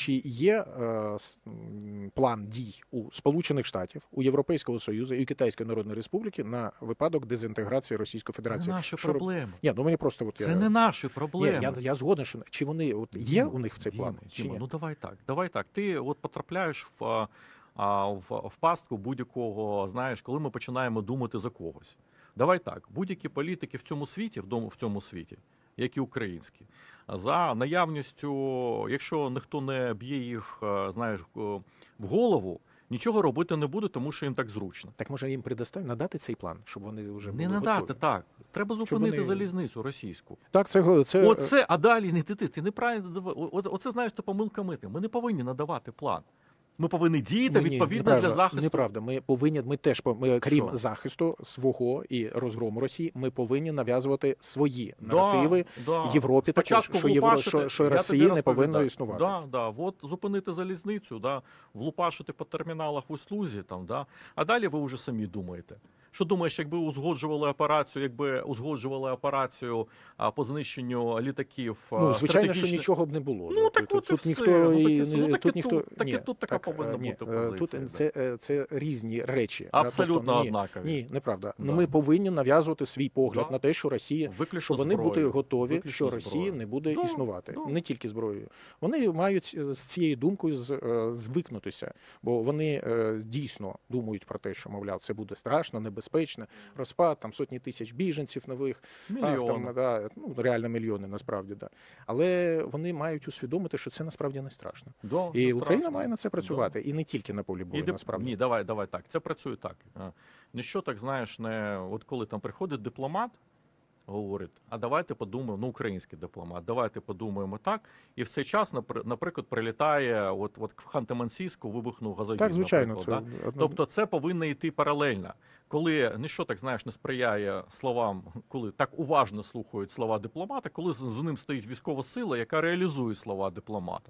Чи є е, план дій у Сполучених Штатів, у Європейського Союзу і у Китайської Народної Республіки на випадок дезінтеграції Російської Це Федерації? не наші Що проблеми. Ні, ну мені просто от Це я... не наші Ні, проблеми. я, я згоден, що чи вони от є Діма, у них цей Діма, план? Чи ні? ну давай так. Давай так. Ти от потрапляєш в, в, в пастку будь-якого, знаєш, коли ми починаємо думати за когось. Давай так, будь-які політики в цьому світі, в цьому світі, як і українські, за наявністю, якщо ніхто не б'є їх, е, знаєш, е, в голову, нічого робити не буде, тому що їм так зручно. Так може їм предоставити надати цей план, щоб вони вже Не були надати готові? так. Треба зупинити вони- залізницю російську. Так, це, це Оце, а далі не ти, ти, ти неправильно Оце знаєш, то помилка мити. Ми не повинні надавати план. Ми повинні діяти Ні, відповідно неправда, для захисту. Неправда. Ми повинні, ми теж ми, крім Що? захисту свого і розгрому Росії, ми повинні нав'язувати свої Да, наративи да. Європі також, що, Євро, що, що я Росії не повинна існувати. Да, да. От зупинити залізницю, да, влупашити по терміналах в услузі, там, да. а далі ви вже самі думаєте. Що думаєш, якби узгоджували операцію, якби узгоджували операцію а, по знищенню літаків? Ну, звичайно, що нічого б не було. Ну, так тут, от і тут все. ніхто Ну, так і. Ну, тут ніхто тут- так і тут така повинна е, ні, бути е, позиція, Тут це, е, це різні речі. Абсолютно тобто, ні, однакові. Ні, неправда. Ну Да. ми повинні нав'язувати свій погляд Да. на те, що Росія Виключно що вони зброю. будуть готові, Виключно що Росія зброю. не буде Да, існувати, да. не тільки зброєю. Вони мають з цією думкою е, звикнутися, бо вони е, дійсно думають про те, що мовляв, це буде страшно, небезпечно, розпад, там сотні тисяч біженців нових. Мільйони. там, да, ну, реально мільйони насправді, да. Але вони мають усвідомити, що це насправді не страшно. Да, І не Україна страшно. має на це Да. Працювати, і не тільки на полі бою, І насправді. Ні, давай, давай так. Це працює так. Е, Ніщо так, знаєш, не от коли там приходить дипломат, говорить, а давайте подумаємо, ну український дипломат, давайте подумаємо так. І в цей час, напри- наприклад, прилітає, от, от в Ханти-Мансійську вибухнув газогін. Так, звичайно, це да? Тобто це повинно йти паралельно. Коли ніщо так знаєш, не сприяє словам, коли так уважно слухають слова дипломата, коли з ним стоїть військова сила, яка реалізує слова дипломата.